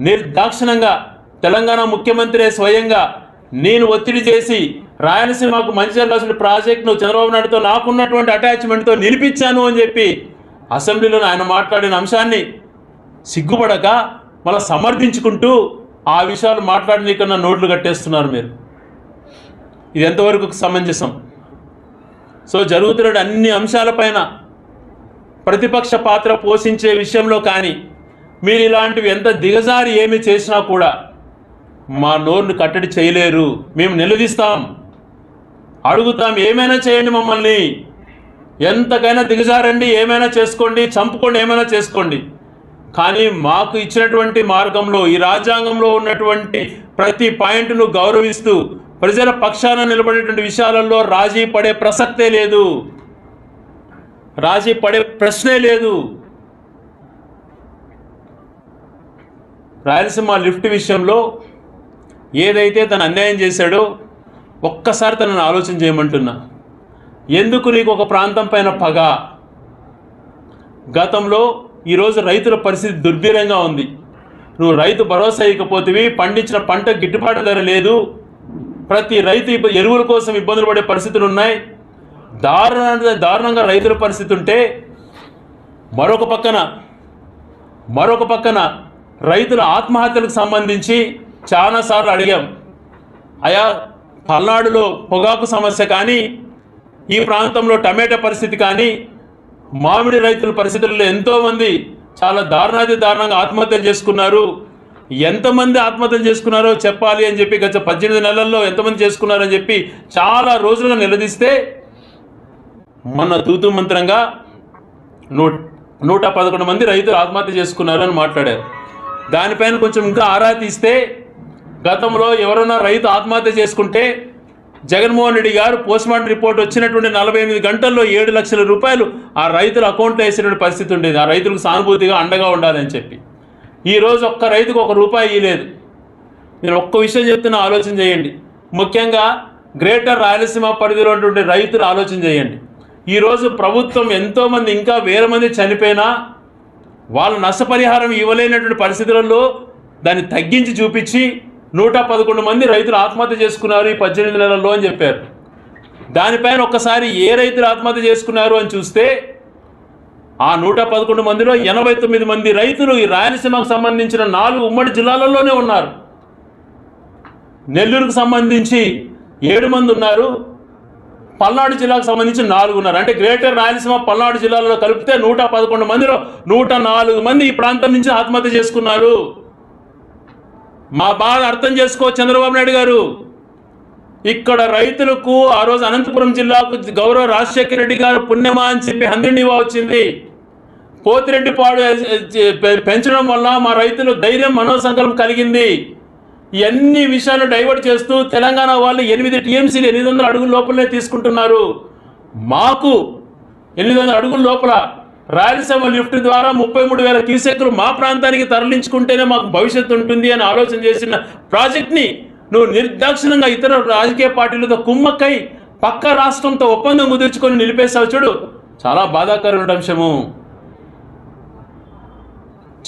నిర్దాక్షిణంగా తెలంగాణ ముఖ్యమంత్రి స్వయంగా నేను ఒత్తిడి చేసి రాయలసీమకు మంచి జరగాల్సిన ప్రాజెక్టును చంద్రబాబు నాయుడుతో నాకున్నటువంటి అటాచ్మెంట్తో నిలిపించాను అని చెప్పి అసెంబ్లీలో ఆయన మాట్లాడిన అంశాన్ని సిగ్గుపడక మళ్ళీ సమర్థించుకుంటూ ఆ విషయాలు మాట్లాడిన నోట్లు కట్టేస్తున్నారు మీరు. ఇది ఎంతవరకు సమంజసం? సో జరుగుతున్న అన్ని అంశాలపైన ప్రతిపక్ష పాత్ర పోషించే విషయంలో కానీ మీరు ఇలాంటివి ఎంత దిగజారి ఏమి చేసినా కూడా మా నోరుని కట్టడి చేయలేరు. మేము నిలదీస్తాం. అడుగుతాం ఏమైనా చేయండి మమ్మల్ని. ఎంతకైనా దిగజారండి ఏమైనా చేసుకోండి చంపుకోండి ఏమైనా చేసుకోండి. కానీ మాకు ఇచ్చినటువంటి మార్గంలో ఈ రాజ్యాంగంలో ఉన్నటువంటి ప్రతి పాయింట్ను గౌరవిస్తూ ప్రజల పక్షాన నిలబడేటువంటి విషయాలలో రాజీ పడే ప్రసక్తే లేదు. రాజీ పడే ప్రశ్నే లేదు. రాయలసీమ లిఫ్ట్ విషయంలో ఏదైతే తను అన్యాయం చేశాడో ఒక్కసారి తనను ఆలోచన చేయమంటున్నా. ఎందుకు నీకు ఒక ప్రాంతం పైన పగ? గతంలో ఈరోజు రైతుల పరిస్థితి దుర్భీరంగా ఉంది. నువ్వు రైతు భరోసా ఇకపోతేవి పండించిన పంట గిట్టుబాటు ధర లేదు. ప్రతి రైతు ఎరువుల కోసం ఇబ్బందులు పడే పరిస్థితులు ఉన్నాయి. దారుణ దారుణంగా రైతుల పరిస్థితి ఉంటే మరొక పక్కన మరొక పక్కన రైతుల ఆత్మహత్యలకు సంబంధించి చాలాసార్లు అడిగాం. అయా పల్నాడులో పొగాకు సమస్య కానీ ఈ ప్రాంతంలో టమాటా పరిస్థితి కానీ మామిడి రైతుల పరిస్థితుల్లో ఎంతోమంది చాలా దారుణాది దారుణంగా ఆత్మహత్యలు చేసుకున్నారు. ఎంతమంది ఆత్మహత్యలు చేసుకున్నారో చెప్పాలి అని చెప్పి గత పద్దెనిమిది నెలల్లో ఎంతమంది చేసుకున్నారని చెప్పి చాలా రోజులుగా నిలదీస్తే మొన్న తూతు మంత్రంగా నూ నూట పదకొండు మంది రైతులు ఆత్మహత్య చేసుకున్నారని మాట్లాడారు. దానిపైన కొంచెం ఇంకా ఆరా తీస్తే గతంలో ఎవరైనా రైతు ఆత్మహత్య చేసుకుంటే జగన్మోహన్ రెడ్డి గారు పోస్ట్మార్టం రిపోర్ట్ వచ్చినటువంటి నలభై ఎనిమిది గంటల్లో ఏడు లక్షల రూపాయలు ఆ రైతుల అకౌంట్లో వేసినటువంటి పరిస్థితి ఉండేది. ఆ రైతులకు సానుభూతిగా అండగా ఉండాలని చెప్పి. ఈరోజు ఒక్క రైతుకు ఒక రూపాయి ఇవ్వలేదు నేను ఒక్క విషయం చెప్తున్నా ఆలోచన చేయండి. ముఖ్యంగా గ్రేటర్ రాయలసీమ పరిధిలో ఉన్నటువంటి రైతులు ఆలోచన చేయండి. ఈరోజు ప్రభుత్వం ఎంతోమంది ఇంకా వేల మంది చనిపోయినా వాళ్ళు నష్టపరిహారం ఇవ్వలేనటువంటి పరిస్థితులలో దాన్ని తగ్గించి చూపించి నూట పదకొండు మంది రైతులు ఆత్మహత్య చేసుకున్నారు ఈ పద్దెనిమిది నెలల్లో అని చెప్పారు. దానిపైన ఒక్కసారి ఏ రైతులు ఆత్మహత్య చేసుకున్నారు అని చూస్తే ఆ నూట పదకొండు మందిలో ఎనభై తొమ్మిది మంది రైతులు ఈ రాయలసీమకు సంబంధించిన నాలుగు ఉమ్మడి జిల్లాలలోనే ఉన్నారు. నెల్లూరుకు సంబంధించి ఏడు మంది ఉన్నారు. పల్నాడు జిల్లాకు సంబంధించి నాలుగు అంటే గ్రేటర్ రాయలసీమ పల్నాడు జిల్లాలో కలిపితే నూట పదకొండు మందిలో నూట నాలుగు మంది ఈ ప్రాంతం నుంచి ఆత్మహత్య చేసుకున్నారు. మా బాధ అర్థం చేసుకో చంద్రబాబు నాయుడు గారు. ఇక్కడ రైతులకు ఆ రోజు అనంతపురం జిల్లాకు గౌరవ రాజశేఖర రెడ్డి గారు పుణ్యమా అని చెప్పి హంద్రినివా వచ్చింది. పోతిరెడ్డి పాడు పెంచడం వల్ల మా రైతులు ధైర్యం మనోసంకల్పం కలిగింది. ఇవన్నీ విషయాలు డైవర్ట్ చేస్తూ తెలంగాణ వాళ్ళు ఎనిమిది టీఎంసీలు ఎనిమిది వందల అడుగుల లోపలనే తీసుకుంటున్నారు. మాకు ఎనిమిది వందల అడుగుల లోపల రాయలసీమ లిఫ్ట్ ద్వారా ముప్పై మూడు వేల క్యూసెక్లు మా ప్రాంతానికి తరలించుకుంటేనే మాకు భవిష్యత్తు ఉంటుంది అని ఆలోచన చేసిన ప్రాజెక్ట్ని నువ్వు నిర్దాక్షిణంగా ఇతర రాజకీయ పార్టీలతో కుమ్మక్కై పక్క రాష్ట్రంతో ఒప్పందం కుదుర్చుకొని నిలిపేశావు చూడు. చాలా బాధాకరమైన అంశము.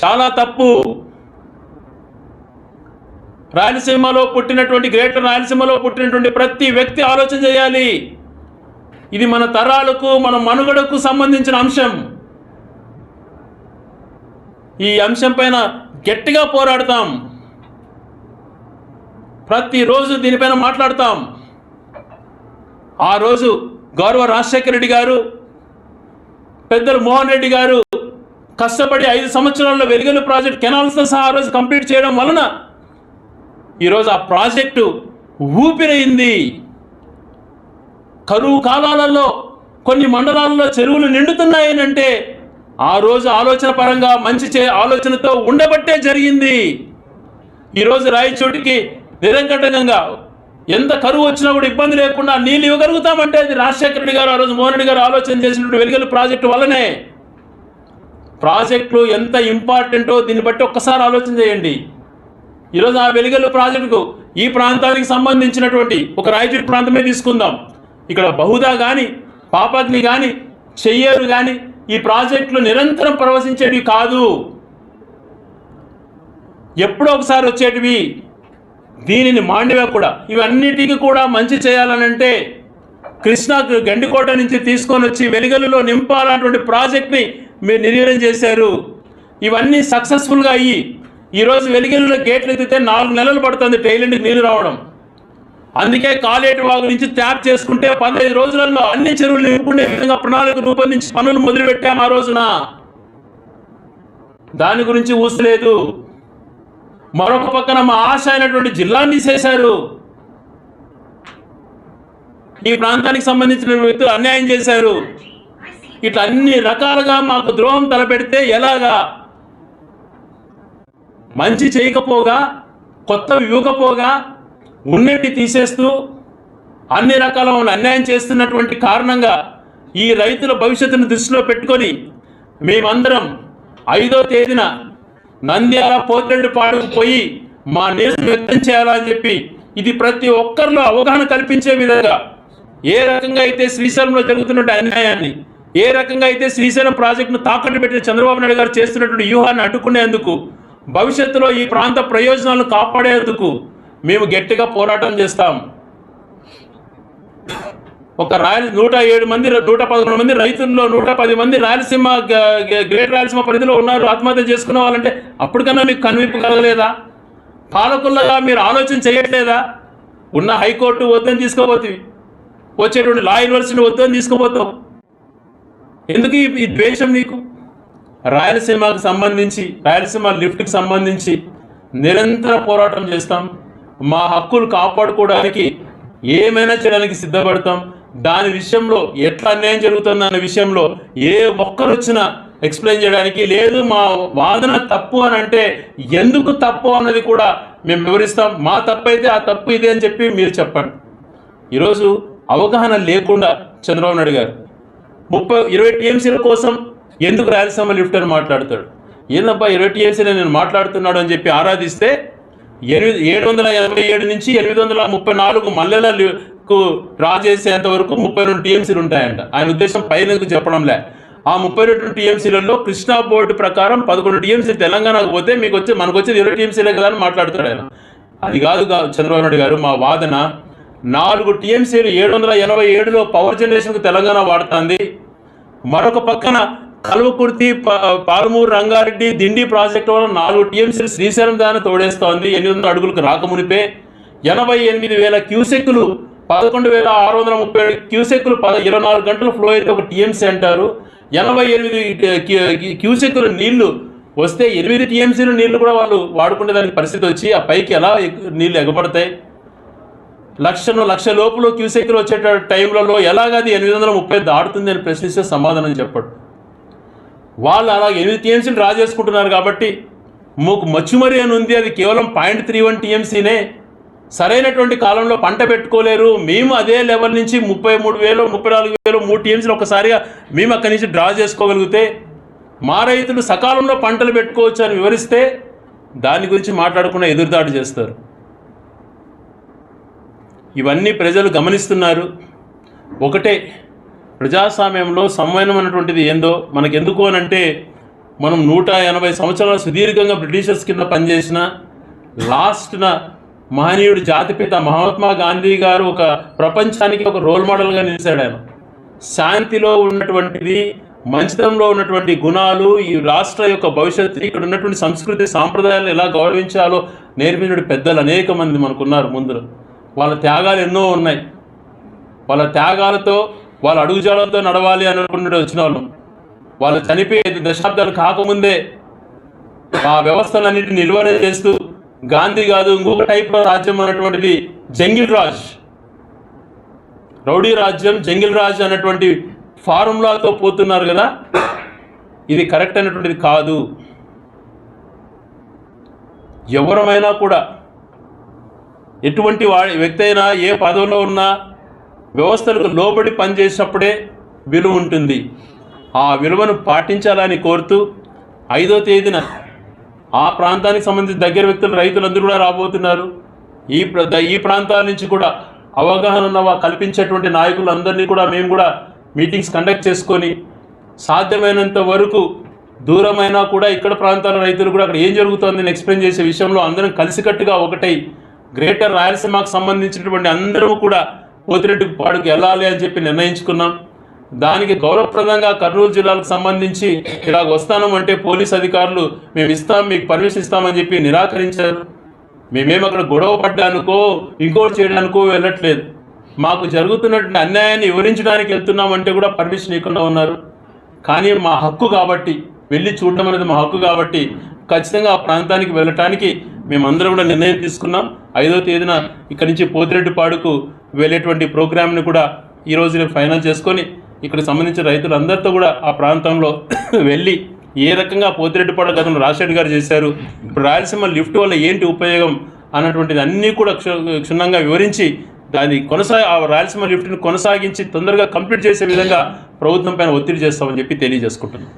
చాలా తప్పు. రాయలసీమలో పుట్టినటువంటి గ్రేటర్ రాయలసీమలో పుట్టినటువంటి ప్రతి వ్యక్తి ఆలోచన చేయాలి. ఇది మన తరాలకు మన మనుగడకు సంబంధించిన అంశం. ఈ అంశం పైన గట్టిగా పోరాడతాం. ప్రతిరోజు దీనిపైన మాట్లాడతాం. ఆ రోజు గౌరవ రాజశేఖర రెడ్డి గారు పెద్దలు మోహన్ రెడ్డి గారు కష్టపడి ఐదు సంవత్సరాల్లో వెలుగలు ప్రాజెక్ట్ కెనాల్స్తో సహా ఆ రోజు కంప్లీట్ చేయడం వలన ఈరోజు ఆ ప్రాజెక్టు ఊపిరైంది. కరువు కాలాలలో కొన్ని మండలాలలో చెరువులు నిండుతున్నాయని అంటే ఆ రోజు ఆలోచన పరంగా మంచి చే ఆలోచనతో ఉండబట్టే జరిగింది. ఈరోజు రాయచోటికి నిరంకటంగా ఎంత కరువు వచ్చినా కూడా ఇబ్బంది లేకుండా నీళ్ళు ఇవ్వగలుగుతామంటే అది రాజశేఖర రెడ్డి గారు ఆ రోజు మోహన్ రెడ్డి గారు ఆలోచన చేసినటువంటి వెలుగలు ప్రాజెక్టు వల్లనే. ప్రాజెక్టులు ఎంత ఇంపార్టెంటో దీన్ని బట్టి ఒక్కసారి ఆలోచన చేయండి. ఈరోజు ఆ వెలిగల్లు ప్రాజెక్టుకు ఈ ప్రాంతానికి సంబంధించినటువంటి ఒక రాయచూరు ప్రాంతమే తీసుకుందాం. ఇక్కడ బహుదా కానీ పాపగ్ని కానీ చెయ్యేరు కానీ ఈ ప్రాజెక్టులు నిరంతరం ప్రవశించేవి కాదు. ఎప్పుడో ఒకసారి వచ్చేటివి. దీనిని మాండవ కూడా ఇవన్నిటికీ కూడా మంచి చేయాలనంటే కృష్ణా గండికోట నుంచి తీసుకొని వచ్చి వెలుగలులో నింపాలన్నటువంటి ప్రాజెక్ట్ని మీరు నిర్వీర్యం చేశారు. ఇవన్నీ సక్సెస్ఫుల్గా అయ్యి ఈరోజు వెలిగిన గేట్లు ఎత్తితే నాలుగు నెలలు పడుతుంది టైలెండ్కి నీళ్ళు రావడం. అందుకే కాలేటి వాగు నుంచి ట్యాప్ చేసుకుంటే పదహైదు రోజులలో అన్ని చెరువులు నింపుకునే విధంగా ప్రణాళిక రూపొందించి పనులు మొదలుపెట్టాం ఆ రోజున. దాని గురించి ఊసలేదు. మరొక పక్కన మా ఆశ అయినటువంటి జిల్లాని తీసేశారు. ఈ ప్రాంతానికి సంబంధించిన వ్యక్తులు అన్యాయం చేశారు. ఇట్లా అన్ని రకాలుగా మాకు ద్రోహం తలపెడితే ఎలాగా? మంచి చేయకపోగా కొత్తవి ఇవ్వకపోగా ఉన్నటి తీసేస్తూ అన్ని రకాల అన్యాయం చేస్తున్నటువంటి కారణంగా ఈ రైతుల భవిష్యత్తును దృష్టిలో పెట్టుకొని మేమందరం ఐదో తేదీన నంద్యాల పోతిరెడ్డిపాడుకు పోయి మా నిరసన వ్యక్తం చేయాలని చెప్పి ఇది ప్రతి ఒక్కరిలో అవగాహన కల్పించే విధంగా ఏ రకంగా అయితే శ్రీశైలంలో జరుగుతున్నటువంటి అన్యాయాన్ని ఏ రకంగా అయితే శ్రీశైలం ప్రాజెక్టును తాకట్టు పెట్టిన చంద్రబాబు నాయుడు గారు చేస్తున్నటువంటి వ్యూహాన్ని అడ్డుకునేందుకు భవిష్యత్తులో ఈ ప్రాంత ప్రయోజనాలను కాపాడేందుకు మేము గట్టిగా పోరాటం చేస్తాం. ఒక రాయల నూట ఏడు మంది నూట పదకొండు మంది రైతుల్లో నూట పది మంది రాయలసీమ గ్రేట్ రాయలసీమ పరిధిలో ఉన్నారు ఆత్మహత్య చేసుకున్న వాళ్ళంటే అప్పటికన్నా మీకు కనువిప్పు కలగలేదా? పాలకులుగా మీరు ఆలోచన చేయట్లేదా? ఉన్న హైకోర్టు వద్దని తీసుకోబోతుంది వచ్చేటువంటి లా యూనివర్సిటీ వద్దని తీసుకోబోతావు. ఎందుకు ఈ ద్వేషం నీకు? రాయలసీమకు సంబంధించి రాయలసీమ లిఫ్ట్కి సంబంధించి నిరంతర పోరాటం చేస్తాం. మా హక్కులు కాపాడుకోవడానికి ఏమైనా చేయడానికి సిద్ధపడతాం. దాని విషయంలో ఎట్లా అన్యాయం జరుగుతుంది అన్న విషయంలో ఏ ఒక్కరు వచ్చినా ఎక్స్ప్లెయిన్ చేయడానికి లేదు. మా వాదన తప్పు అని అంటే ఎందుకు తప్పు అన్నది కూడా మేము వివరిస్తాం. మా తప్పు అయితే ఆ తప్పు ఇదే అని చెప్పి మీరు చెప్పండి. ఈరోజు అవగాహన లేకుండా చంద్రబాబు నాయుడు గారు ముప్పై ఇరవై టీఎంసీల కోసం ఎందుకు రాయలసీమ లిఫ్ట్ అని మాట్లాడతాడు? ఏందబ్బా ఇరవై టీఎంసీలో నేను మాట్లాడుతున్నాడు అని చెప్పి ఆరాధిస్తే ఎనిమిది ఏడు వందల ఎనభై ఏడు నుంచి ఎనిమిది వందల ముప్పై నాలుగు మల్లెలకు డ్రా చేసేంత వరకు ముప్పై రెండు టీఎంసీలు ఉంటాయంట. ఆయన ఉద్దేశం పైన చెప్పడంలే. ఆ ముప్పై రెండు టీఎంసీలలో కృష్ణా బోర్డు ప్రకారం పదకొండు టీఎంసీ తెలంగాణకు పోతే మీకు వచ్చి మనకు వచ్చేది ఇరవై టీఎంసీలే కదా అని మాట్లాడుతాడు ఆయన. అది కాదు చంద్రబాబు నాయుడు గారు మా వాదన నాలుగు టీఎంసీలు ఏడు వందల ఎనభై ఏడులో పవర్ జనరేషన్కు తెలంగాణ వాడుతుంది. మరొక పక్కన కల్వకుర్తి ప- పాలమూరు రంగారెడ్డి దిండి ప్రాజెక్టు వల్ల నాలుగు టీఎంసీలు శ్రీశైలం దాన్ని తోడేస్తోంది. ఎనిమిది వందల అడుగులకు రాకమునిపే. ఎనభై ఎనిమిది వేల క్యూసెక్కులు పదకొండు వేల ఆరు వందల ముప్పై ఏడు క్యూసెక్కులు పద ఇరవై నాలుగు గంటలు ఫ్లో అయితే ఒక టీఎంసీ అంటారు. ఎనభై ఎనిమిది క్యూ- నీళ్ళు వస్తే ఎనిమిది టీఎంసీలు నీళ్ళు కూడా వాళ్ళు వాడుకునే దానికి పరిస్థితి వచ్చి ఆ పైకి ఎలా నీళ్ళు నీళ్ళు ఎగబడతాయి? లక్షను లక్ష లోపల క్యూసెక్లు వచ్చే టైంలలో ఎలాగది ఎనిమిది వందల ముప్పై దాటుతుంది అని ప్రశ్నిస్తే సమాధానం చెప్పడు. వాళ్ళు అలా ఎనిమిది టీఎంసీని డ్రా చేసుకుంటున్నారు కాబట్టి మాకు మచ్చుమరి అని ఉంది. అది కేవలం పాయింట్ త్రీ వన్ టీఎంసీనే. సరైనటువంటి కాలంలో పంట పెట్టుకోలేరు. మేము అదే లెవెల్ నుంచి ముప్పై మూడు వేలు ముప్పై నాలుగు వేలు మూడు టీఎంసీలు ఒకసారిగా మేము అక్కడి నుంచి డ్రా చేసుకోగలిగితే మా రైతులు సకాలంలో పంటలు పెట్టుకోవచ్చు అని వివరిస్తే దాని గురించి మాట్లాడకుండా ఎదురుదాడి చేస్తారు. ఇవన్నీ ప్రజలు గమనిస్తున్నారు. ఒకటే ప్రజాస్వామ్యంలో సంవయనం అన్నటువంటిది ఏందో మనకెందుకు అని అంటే మనం నూట ఎనభై సంవత్సరాలు సుదీర్ఘంగా బ్రిటిషర్స్ కింద పనిచేసిన లాస్ట్న మహనీయుడు జాతిపిత మహాత్మా గాంధీ గారు ఒక ప్రపంచానికి ఒక రోల్ మోడల్గా నిలిచాడు ఆయన. శాంతిలో ఉన్నటువంటిది మంచితంలో ఉన్నటువంటి గుణాలు ఈ రాష్ట్ర యొక్క భవిష్యత్తు ఇక్కడ ఉన్నటువంటి సంస్కృతి సాంప్రదాయాలు ఎలా గౌరవించాలో నేర్పినటువంటి పెద్దలు అనేక మంది మనకున్నారు ముందు వాళ్ళ త్యాగాలు ఎన్నో ఉన్నాయి. వాళ్ళ త్యాగాలతో వాళ్ళు అడుగుజాడలతో నడవాలి అనుకుంటూ వచ్చిన వాళ్ళు. వాళ్ళు చనిపోయే దశాబ్దాలు కాకముందే ఆ వ్యవస్థలన్నింటినీ నిలువనే చేస్తూ గాంధీ కాదు ఇంకొక టైప్ రాజ్యం అన్నటువంటిది జంగిల్ రాజ్. రౌడీ రాజ్యం జంగిల్ రాజ్ అన్నటువంటి ఫార్ములాతో పోతున్నారు కదా. ఇది కరెక్ట్ అయినటువంటిది కాదు. ఎవరమైనా కూడా ఎటువంటి వాడి వ్యక్తి అయినా ఏ పదవిలో ఉన్నా వ్యవస్థలకు లోబడి పనిచేసినప్పుడే విలువ ఉంటుంది. ఆ విలువను పాటించాలని కోరుతూ ఐదో తేదీన ఆ ప్రాంతానికి సంబంధించిన దగ్గర వ్యక్తులు రైతులందరూ కూడా రాబోతున్నారు. ఈ ఈ ప్రాంతాల నుంచి కూడా అవగాహన ఉన్న కల్పించేటువంటి నాయకులందరినీ కూడా మేము కూడా మీటింగ్స్ కండక్ట్ చేసుకొని సాధ్యమైనంత వరకు దూరమైనా కూడా ఇక్కడ ప్రాంతాల రైతులు కూడా అక్కడ ఏం జరుగుతుందని ఎక్స్ప్లెయిన్ చేసే విషయంలో అందరం కలిసికట్టుగా ఒకటై గ్రేటర్ రాయలసీమకు సంబంధించినటువంటి అందరూ కూడా పోతిరెడ్డి పాడుకు వెళ్ళాలి అని చెప్పి నిర్ణయించుకున్నాం. దానికి గౌరవప్రదంగా కర్నూలు జిల్లాకు సంబంధించి ఇలా వస్తాను అంటే పోలీస్ అధికారులు మేము ఇస్తాం మీకు పర్మిషన్ ఇస్తామని చెప్పి నిరాకరించారు. మేమేం అక్కడ గొడవ పడ్డానుకో ఇంకోటి చేయడానికో వెళ్ళట్లేదు. మాకు జరుగుతున్నటువంటి అన్యాయాన్ని వివరించడానికి వెళ్తున్నామంటే కూడా పర్మిషన్ ఇవ్వకుండా ఉన్నారు. కానీ మా హక్కు కాబట్టి వెళ్ళి చూడడం అనేది మా హక్కు కాబట్టి ఖచ్చితంగా ఆ ప్రాంతానికి వెళ్ళటానికి మేమందరం కూడా నిర్ణయం తీసుకున్నాం. ఐదో తేదీన ఇక్కడి నుంచి పోతిరెడ్డిపాడుకు వెళ్ళేటువంటి ప్రోగ్రామ్ని కూడా ఈ రేపు ఫైనల్ చేసుకొని ఇక్కడ సంబంధించిన రైతులందరితో కూడా ఆ ప్రాంతంలో వెళ్ళి ఏ రకంగా పోతిరెడ్డిపాడు గతంలో రాజశేఖర్ గారు చేశారు ఇప్పుడు రాయలసీమ లిఫ్ట్ వల్ల ఏంటి ఉపయోగం అన్నటువంటిది అన్నీ కూడా క్షు- క్షుణ్ణంగా వివరించి దాన్ని కొనసా ఆ రాయలసీమ లిఫ్ట్ని కొనసాగించి తొందరగా కంప్లీట్ చేసే విధంగా ప్రభుత్వం పైన ఒత్తిడి చేస్తామని చెప్పి తెలియజేసుకుంటున్నాం.